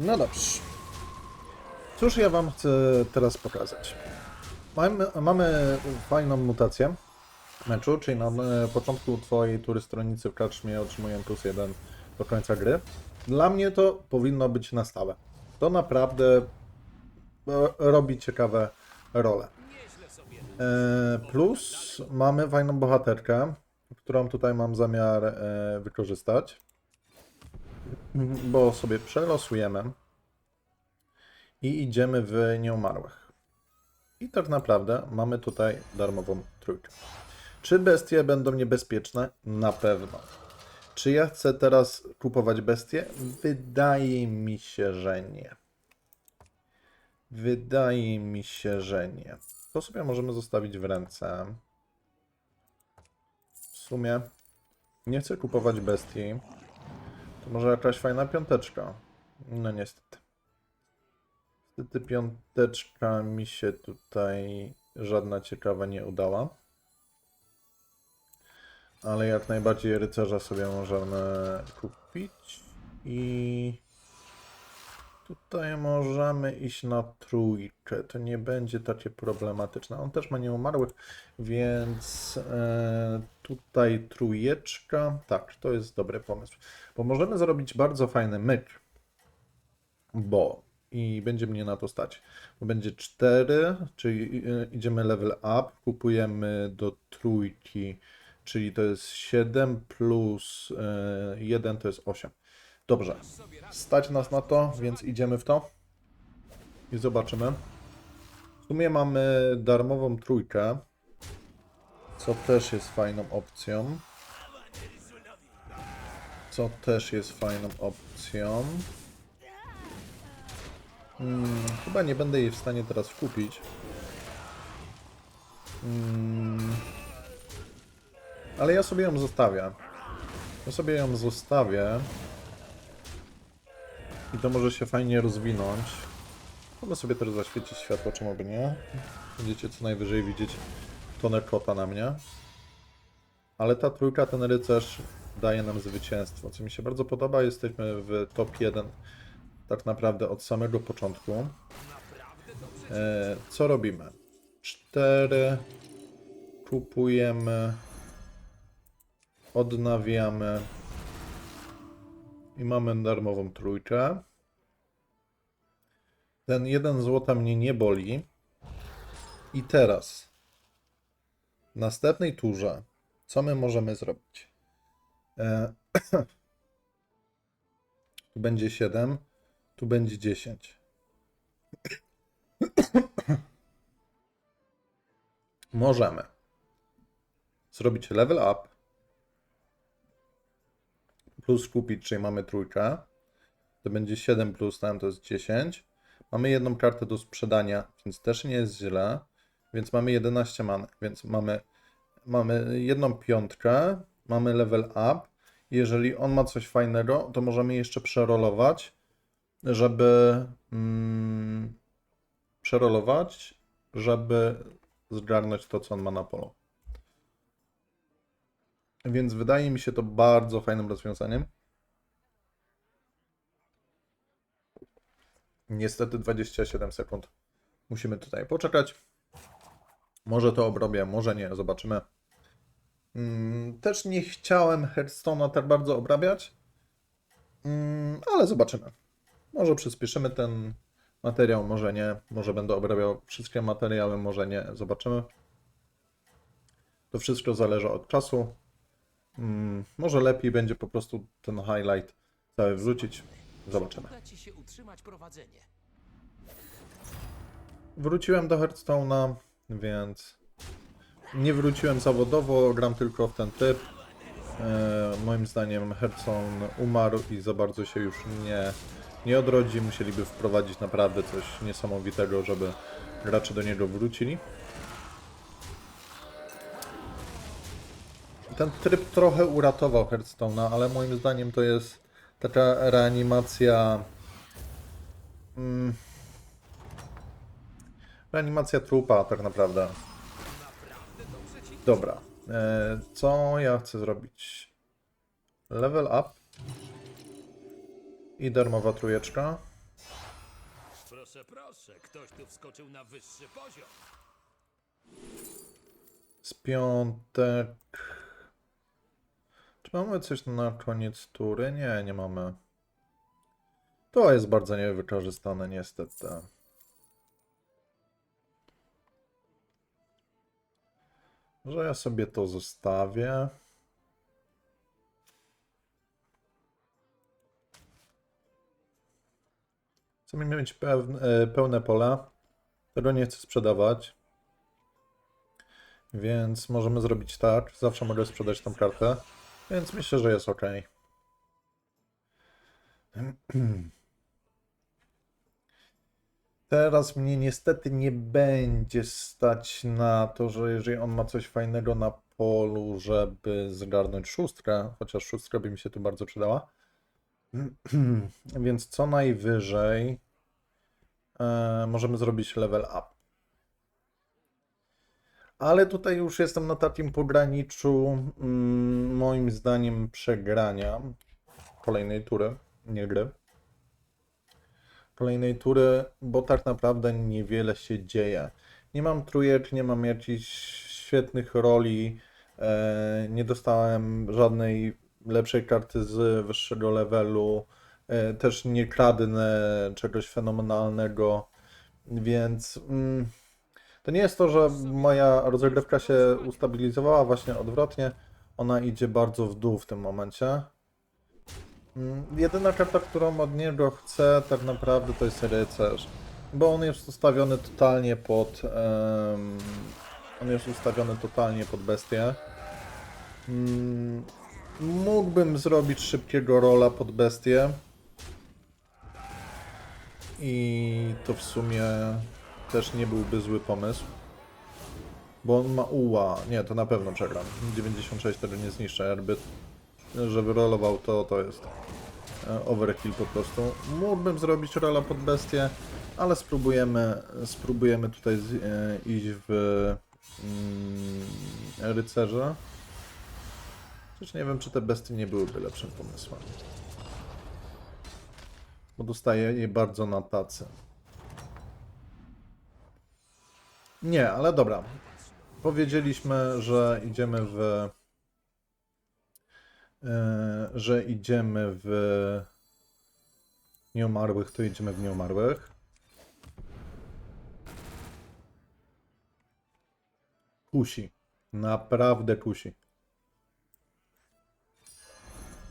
No dobrze. Cóż ja wam chcę teraz pokazać? Mamy, mamy fajną mutację meczu, czyli na początku twojej tury stronicy w karczmie otrzymuję plus jeden do końca gry. Dla mnie to powinno być na stałe. To naprawdę e, robi ciekawe role. E, Plus mamy fajną bohaterkę, którą tutaj mam zamiar e, wykorzystać, bo sobie przelosujemy i idziemy w nieumarłych. I tak naprawdę mamy tutaj darmową trójkę. Czy bestie będą niebezpieczne? Na pewno. Czy ja chcę teraz kupować bestie? Wydaje mi się, że nie. Wydaje mi się, że nie. To sobie możemy zostawić w ręce. W sumie nie chcę kupować bestii. To może jakaś fajna piąteczka. No niestety. Niestety piąteczka mi się tutaj żadna ciekawa nie udała. Ale jak najbardziej rycerza sobie możemy kupić. I tutaj możemy iść na trójkę. To nie będzie takie problematyczne. On też ma nieumarłych, więc e, tutaj trójeczka. Tak, to jest dobry pomysł. Bo możemy zrobić bardzo fajny myk. Bo i będzie mnie na to stać. Bo będzie 4, czyli y, idziemy level up, kupujemy do trójki, czyli to jest 7 plus 1 to jest 8. Dobrze, stać nas na to, więc idziemy w to i zobaczymy. W sumie mamy darmową trójkę, co też jest fajną opcją. Co też jest fajną opcją. Hmm, chyba nie będę jej w stanie teraz kupić. Hmm, ale ja sobie ją zostawię. Ja sobie ją zostawię. I to może się fajnie rozwinąć. Mogę sobie teraz zaświecić światło, czemu by nie? Będziecie co najwyżej widzieć tonę kota na mnie. Ale ta trójka, ten rycerz daje nam zwycięstwo, co mi się bardzo podoba. Jesteśmy w top 1 tak naprawdę od samego początku. E, co robimy? 4 kupujemy, odnawiamy i mamy darmową trójkę. Ten jeden złota mnie nie boli. I teraz w następnej turze co my możemy zrobić? E, tu będzie 7, tu będzie 10. Możemy zrobić level up plus kupić, czyli mamy trójkę. To będzie 7 plus tam to jest 10. Mamy jedną kartę do sprzedania, więc też nie jest źle. Więc mamy 11 man, więc mamy, mamy jedną piątkę, mamy level up. Jeżeli on ma coś fajnego, to możemy jeszcze przerolować, żeby mm, przerolować, żeby zgarnąć to, co on ma na polu. Więc wydaje mi się to bardzo fajnym rozwiązaniem. Niestety 27 sekund. Musimy tutaj poczekać. Może to obrobię, może nie, zobaczymy. Mm, Też nie chciałem Hearthstone'a tak bardzo obrabiać, Mm, ale zobaczymy. Może przyspieszymy ten materiał, może nie. Może będę obrabiał wszystkie materiały, może nie. Zobaczymy. To wszystko zależy od czasu. Mm, Może lepiej będzie po prostu ten highlight cały wrzucić. Zobaczymy. Wróciłem do Hearthstone'a, więc nie wróciłem zawodowo, gram tylko w ten typ. E, moim zdaniem Hearthstone umarł i za bardzo się już nie, nie odrodzi. Musieliby wprowadzić naprawdę coś niesamowitego, żeby gracze do niego wrócili. Ten tryb trochę uratował Hearthstone'a, ale moim zdaniem to jest taka reanimacja. Mm, Reanimacja trupa, tak naprawdę. Dobra. E, co ja chcę zrobić? Level up. I darmowa trójeczka. Proszę, proszę, ktoś tu wskoczył na wyższy poziom. Z piątek. Mamy coś na koniec tury? Nie, nie mamy. To jest bardzo niewykorzystane, niestety. Że ja sobie to zostawię. Chcemy mieć pełne, e, pełne pola. Tego nie chcę sprzedawać. Więc możemy zrobić tak. Zawsze mogę sprzedać tą kartę. Więc myślę, że jest ok. Teraz mnie niestety nie będzie stać na to, że jeżeli on ma coś fajnego na polu, żeby zgarnąć szóstkę, chociaż szóstka by mi się tu bardzo przydała. Więc co najwyżej e, możemy zrobić level up. Ale tutaj już jestem na takim pograniczu, mm, moim zdaniem, przegrania kolejnej tury, nie gry. Kolejnej tury, bo tak naprawdę niewiele się dzieje. Nie mam trójek, nie mam jakichś świetnych roli, e, nie dostałem żadnej lepszej karty z wyższego levelu, e, też nie kradnę czegoś fenomenalnego, więc... Mm, to nie jest to, że moja rozgrywka się ustabilizowała, właśnie odwrotnie. Ona idzie bardzo w dół w tym momencie. Mm, Jedyna karta, którą od niego chcę, tak naprawdę to jest rycerz. Bo on jest ustawiony totalnie pod. em, on jest ustawiony totalnie pod bestię. Mm, mógłbym zrobić szybkiego rola pod bestię. I to w sumie też nie byłby zły pomysł. Bo on ma uła. Nie, to na pewno przegram. 96 tego nie zniszczę. Jakby, że wyrolował to, to jest e, overkill po prostu. Mógłbym zrobić rola pod bestię, ale spróbujemy, spróbujemy tutaj z, e, iść w mm, rycerza. Nie wiem, czy te bestie nie byłyby lepszym pomysłem. Bo dostaję je bardzo na tacy. Nie, ale dobra. Powiedzieliśmy, że idziemy w. e, że idziemy w nieumarłych, to idziemy w nieumarłych. Kusi. Naprawdę kusi.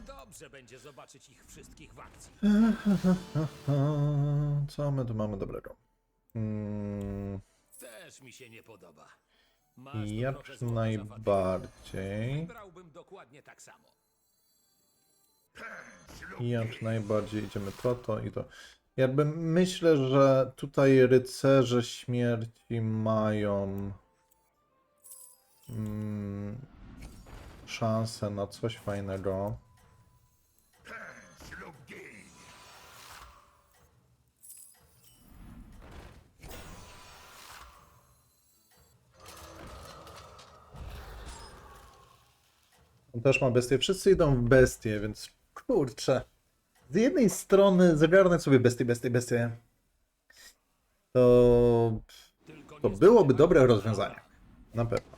Dobrze będzie zobaczyć ich wszystkich w akcji. Co my tu mamy dobrego? Mm, Też mi się nie podoba. Masz tu jak trochę złota za najbardziej. Brałbym dokładnie tak samo. Jak najbardziej idziemy to, to i to. Jakby myślę, że tutaj rycerze śmierci mają mm, szansę na coś fajnego. Też ma bestię. Wszyscy idą w bestie, więc kurczę. Z jednej strony zagarnąć sobie bestie, bestie, bestie. To, to byłoby dobre rozwiązanie. Na pewno.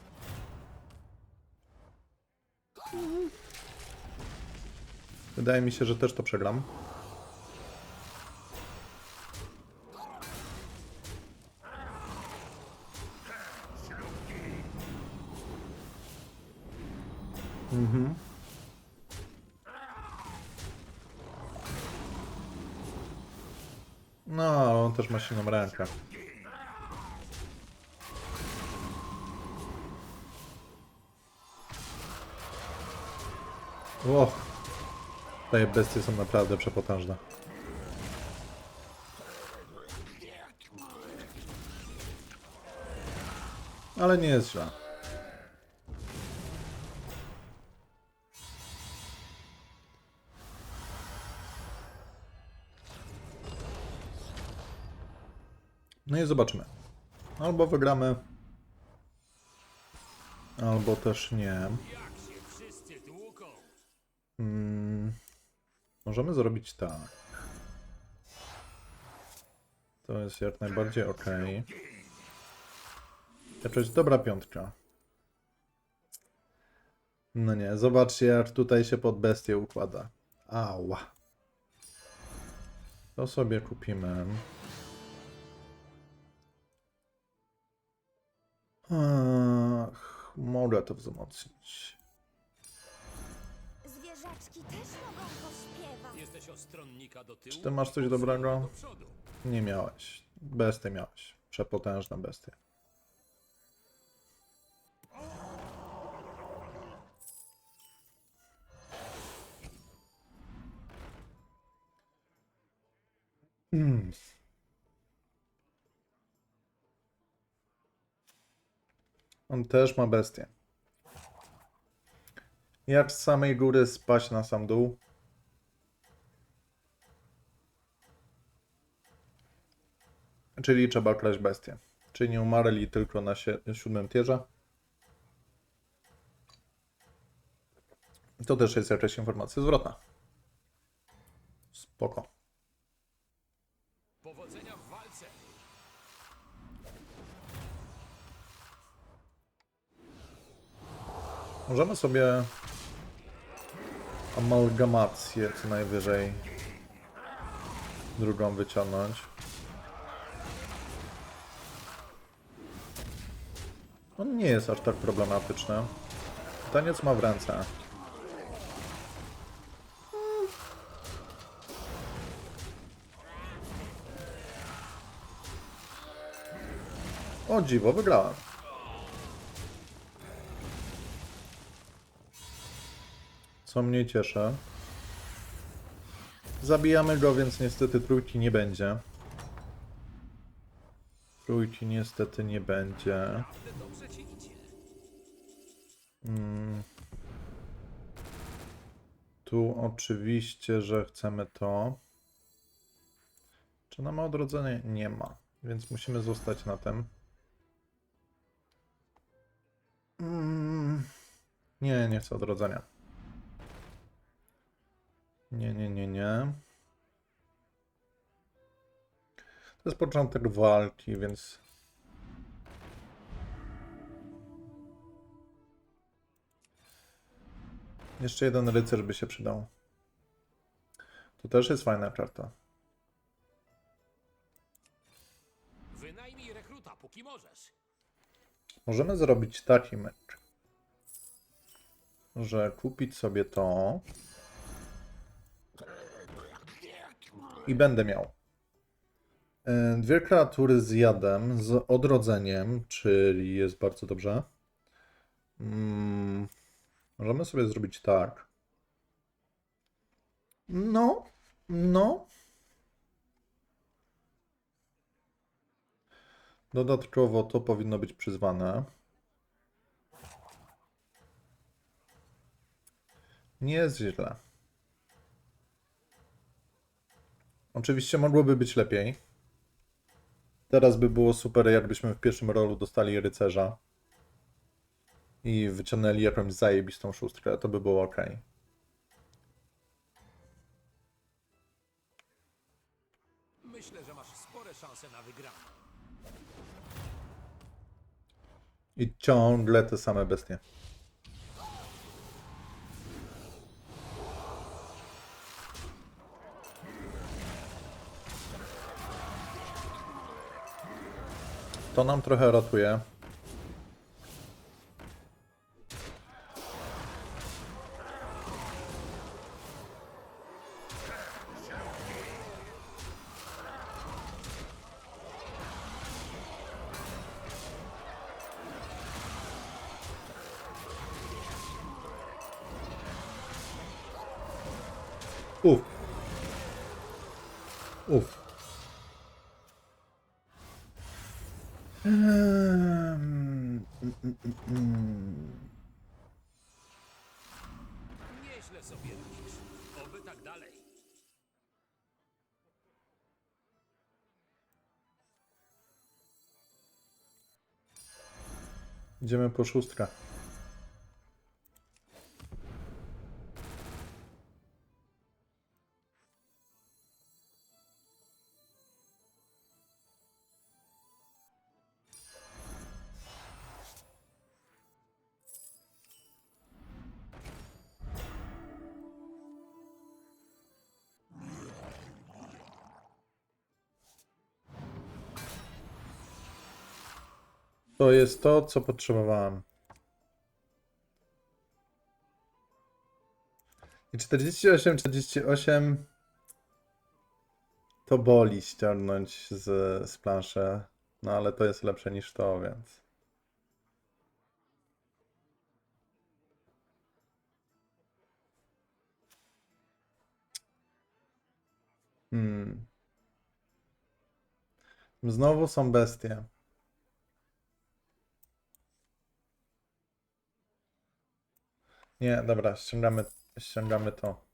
Wydaje mi się, że też to przegram. Silną rękę. O, te bestie są naprawdę przepotężne. Ale nie jest źle. I zobaczymy. Albo wygramy, albo też nie. Jak się wszyscy tłuką. Mm, możemy zrobić tak. To jest jak najbardziej ok. Jakaś dobra piątka. No nie, zobaczcie jak tutaj się pod bestię układa. Ała. To sobie kupimy. Ach, mogę to wzmocnić. Zwierzaczki też mogą pośpiewać. Jesteś od stronnika do tyłu. Czy ty masz coś dobrego? do przodu. Nie miałeś. Bestię miałeś. Przepotężna bestia. Mm. On też ma bestię. Jak z samej góry spaść na sam dół? Czyli trzeba kraść bestię. Czy nie umarli tylko na sie- siódmym tierze? To też jest jakaś informacja zwrotna. Spoko. Możemy sobie amalgamację co najwyżej drugą wyciągnąć. On nie jest aż tak problematyczny. Taniec ma w ręce. O dziwo, wygrałem. Co mnie cieszy. Zabijamy go, więc niestety trójki nie będzie. Trójki niestety nie będzie. Ale dobrze ci idzie. Mm. Tu oczywiście, że chcemy to. Czy nam odrodzenie? Nie ma, więc musimy zostać na tym. Mm. Nie, nie chcę odrodzenia. Nie, nie, nie, nie. To jest początek walki, więc Jeszcze jeden rycerz by się przydał. To też jest fajna karta. Wynajmij rekruta, póki możesz. Możemy zrobić taki mecz, że kupić sobie to i będę miał e, dwie kreatury z jadem, z odrodzeniem, czyli jest bardzo dobrze. Mm, możemy sobie zrobić tak. No, no. Dodatkowo to powinno być przyzwane. Nie jest źle. Oczywiście mogłoby być lepiej. Teraz by było super, jakbyśmy w pierwszym rolu dostali rycerza i wyciągnęli jakąś zajebistą szóstkę. To by było ok. Myślę, że masz spore szanse na wygraną. I ciągle te same bestie. To nam trochę ratuje. Idziemy po szóstkę. To jest to, co potrzebowałem. I 48, 48 to boli ściągnąć z, z planszy. No ale to jest lepsze niż to, więc. Hmm. Znowu są bestie. Nie, dobra, ściągamy, ściągamy to.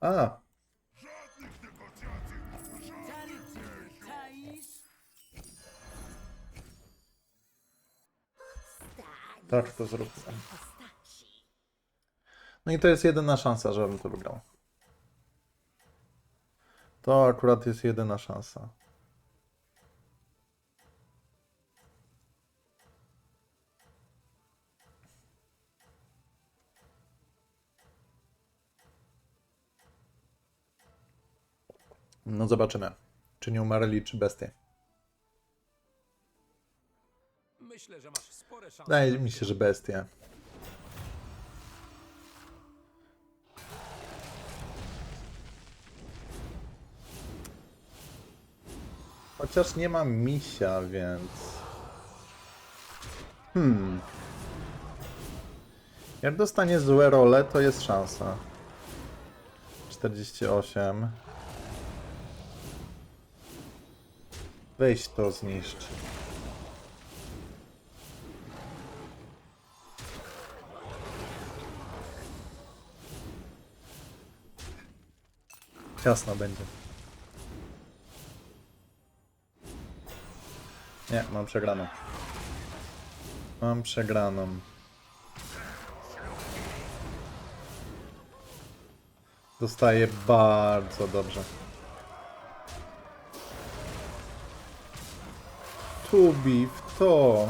A, tak to. Postaci. No i to jest jedyna szansa, żebym to wygrał. To akurat jest jedyna szansa. No zobaczymy, czy nie umarli, czy bestie. Myślę, że masz spore szanse. Wydaje mi się, że bestie. Chociaż nie mam misia, więc... Hmm. Jak dostanie złe role, to jest szansa. 48. Weź to zniszcz. Ciasno będzie. Nie, mam przegraną. Mam przegraną. Dostaję bardzo dobrze. Tubi w to.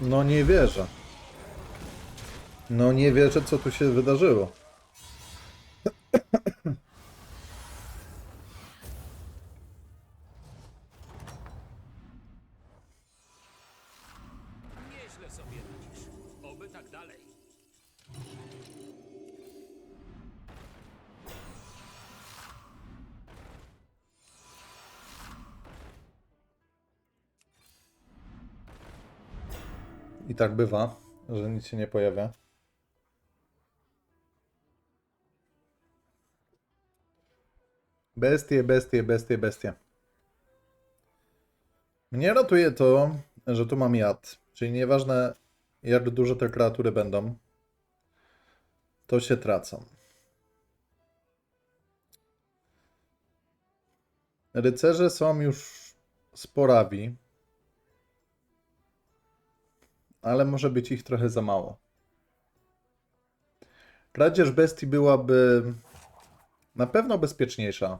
No nie wierzę. No nie wierzę, co tu się wydarzyło. Tak bywa, że nic się nie pojawia. Bestie, bestie, bestie, bestie. Mnie ratuje to, że tu mam jad. Czyli nieważne jak duże te kreatury będą, to się tracą. Rycerze są już sporawi, ale może być ich trochę za mało. Kradzież bestii byłaby na pewno bezpieczniejsza.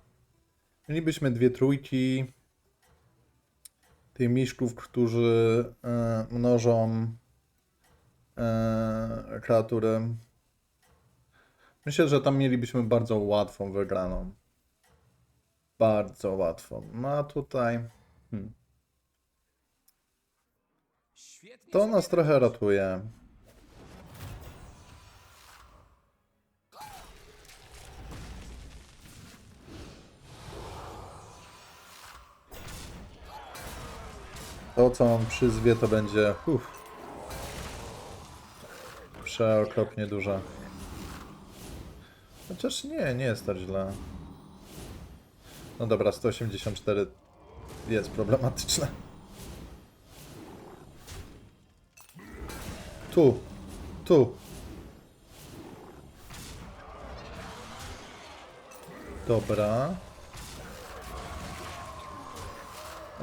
Mielibyśmy dwie trójki tych miszków, którzy e, mnożą e, kreatury. Myślę, że tam mielibyśmy bardzo łatwą wygraną. Bardzo łatwą. No a tutaj. Hmm. Świetnie To sobie nas trochę ratuje. To, co on przyzwie, to będzie uff, przeokropnie duże. Chociaż nie, nie jest tak źle. No dobra, 184 jest problematyczne. Tu. Tu. Dobra.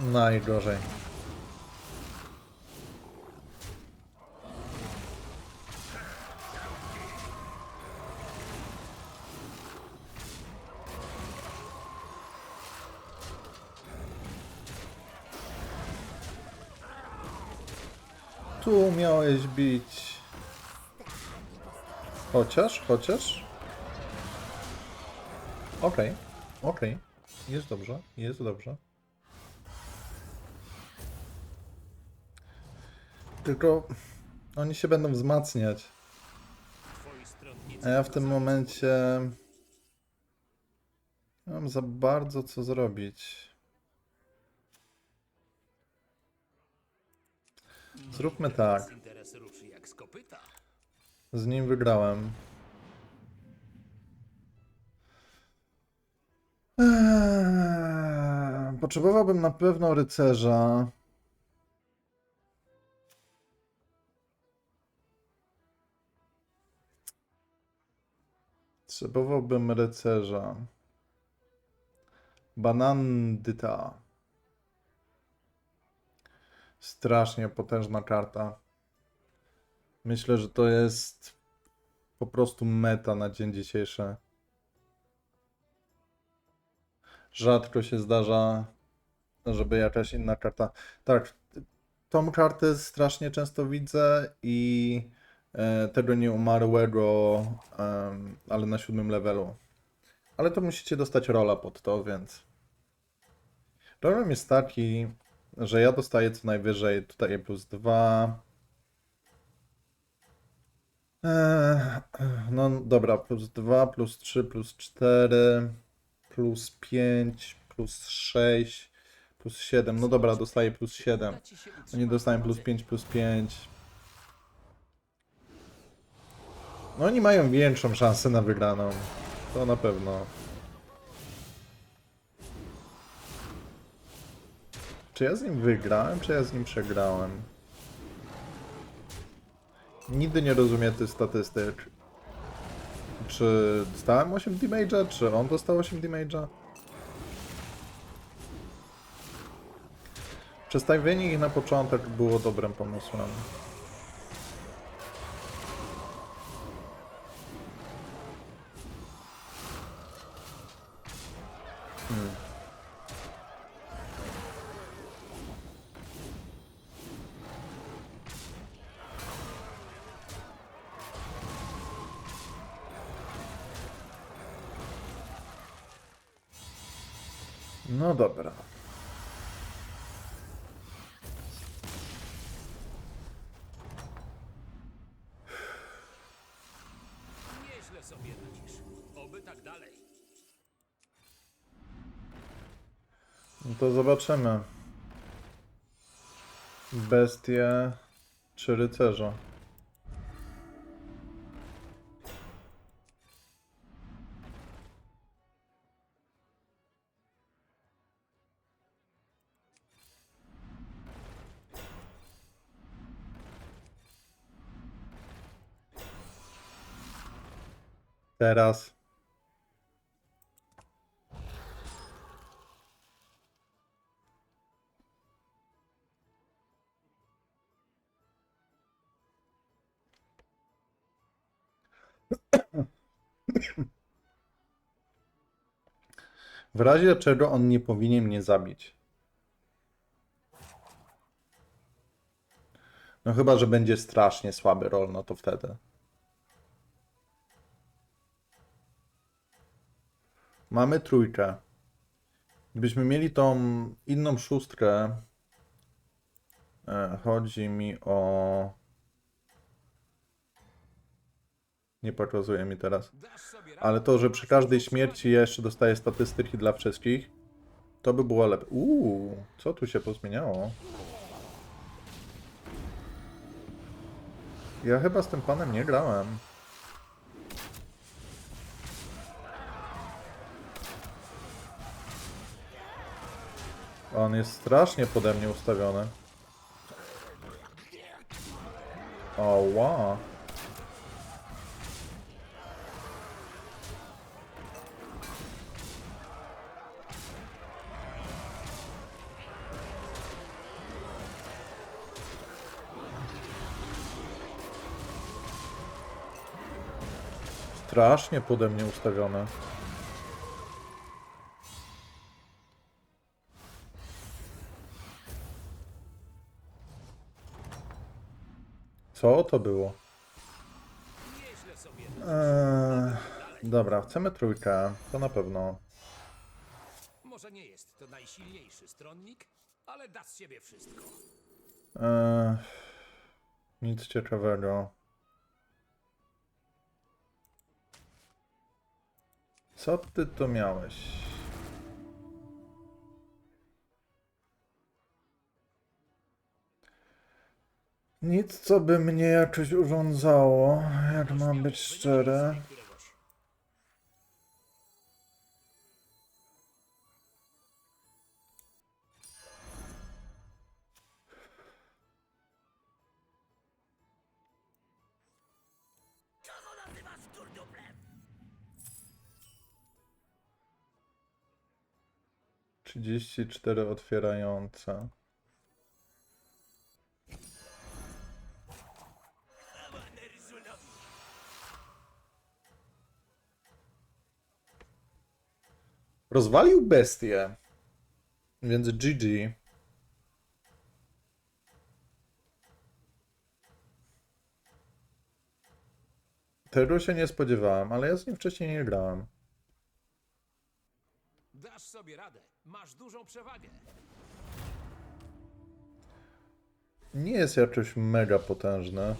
Najgorzej. Tu miałeś bić. Chociaż, chociaż. Okej, okej. Jest dobrze, jest dobrze. Tylko oni się będą wzmacniać. A ja w tym momencie mam za bardzo co zrobić. Zróbmy tak. z interes ruszy jak z kopyta. Z nim wygrałem. Eee, Potrzebowałbym na pewno rycerza. Potrzebowałbym rycerza. Banandyta. Strasznie potężna karta. Myślę, że to jest po prostu meta na dzień dzisiejszy. Rzadko się zdarza, żeby jakaś inna karta. Tak, tą kartę strasznie często widzę i e, tego nieumarłego, em, ale na siódmym levelu. Ale to musicie dostać rola pod to, więc. Problem jest taki, że ja dostaję co najwyżej tutaj plus dwa. Eee, no dobra, plus 2, plus 3, plus 4, plus 5, plus 6, plus 7. No dobra, dostaję plus 7. Uda ci się Oni utrzymać dostają plus powodzenie. 5, plus 5. No oni mają większą szansę na wygraną. To na pewno. Czy ja z nim wygrałem, czy ja z nim przegrałem? Nigdy nie rozumiem tych statystyk. Czy dostałem 8 damage'a, czy on dostał 8 damage'a? Przestawienie ich na początek było dobrym pomysłem. Hmm. Zobaczymy. Bestie czy rycerza? Teraz. W razie czego on nie powinien mnie zabić. No chyba, że będzie strasznie słaby roll, no to wtedy. Mamy trójkę. Gdybyśmy mieli tą inną szóstkę, e, chodzi mi o... Nie pokazuje mi teraz. Ale to, że przy każdej śmierci ja jeszcze dostaję statystyki dla wszystkich, to by było lepiej. Uuu, co tu się pozmieniało? Ja chyba z tym panem nie grałem. On jest strasznie pode mnie ustawiony. O, wow. Strasznie pode mnie ustawione. Co to było? Eee, dobra, chcemy trójkę, to na pewno. Może nie jest to najsilniejszy stronnik, ale da z siebie wszystko. Eee, nic ciekawego. Co ty tu miałeś? Nic, co by mnie jakoś urządzało, jak mam być szczery. Wynajmij sobie któregoś. Trzydzieści cztery otwierające. Rozwalił bestię. Więc GG. Tego się nie spodziewałem, ale ja z nim wcześniej nie grałem. Dasz sobie radę. Masz dużą przewagę. Nie jest jakoś mega potężny.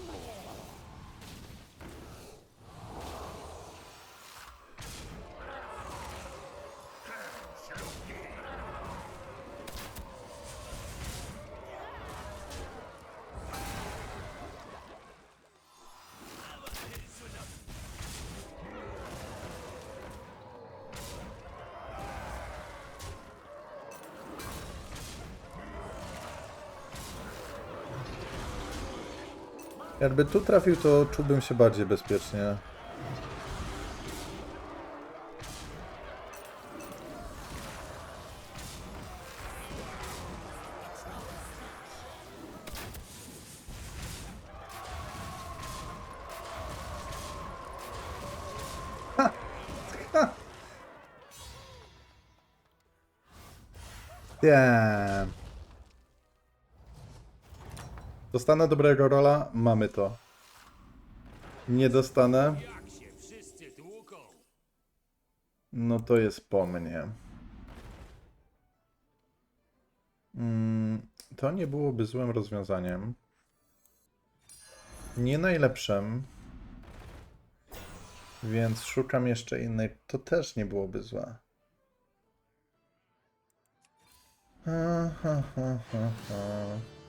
Jakby tu trafił, to czułbym się bardziej bezpiecznie. Yeah. Dostanę dobrego rola? Mamy to. Nie dostanę? No to jest po mnie. Mm, to nie byłoby złym rozwiązaniem. Nie najlepszym. Więc szukam jeszcze innej. To też nie byłoby złe. Ha, ha, ha, ha, ha.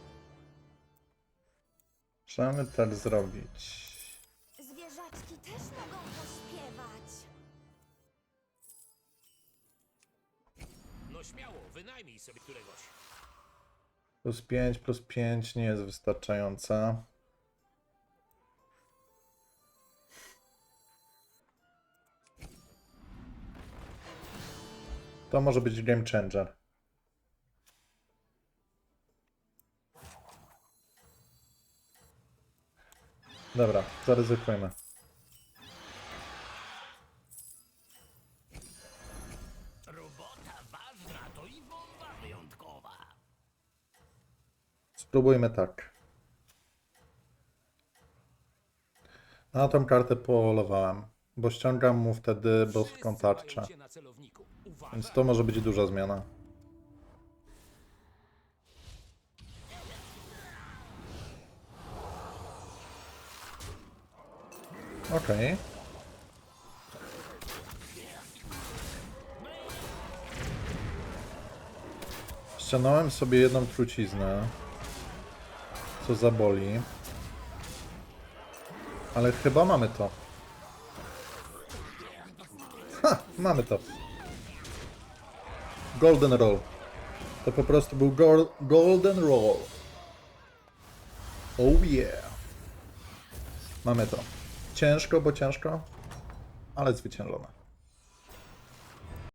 Możemy tak zrobić. Zwierzaczki też mogą pośpiewać. No śmiało, wynajmij sobie któregoś. Plus 5, plus 5 nie jest wystarczająca. To może być game changer. Dobra, zaryzykujmy. Robota ważna, to i bomba wyjątkowa. Spróbujmy tak. Na tą kartę polowałem, bo ściągam mu wtedy boską tarczę. Więc to może być duża zmiana. Okej. Ścianąłem sobie jedną truciznę, co zaboli. Ale chyba mamy to. Ha! Mamy to. Golden Roll. To po prostu był gol Golden Roll. Oh yeah. Mamy to. Ciężko, bo ciężko, ale zwyciężone.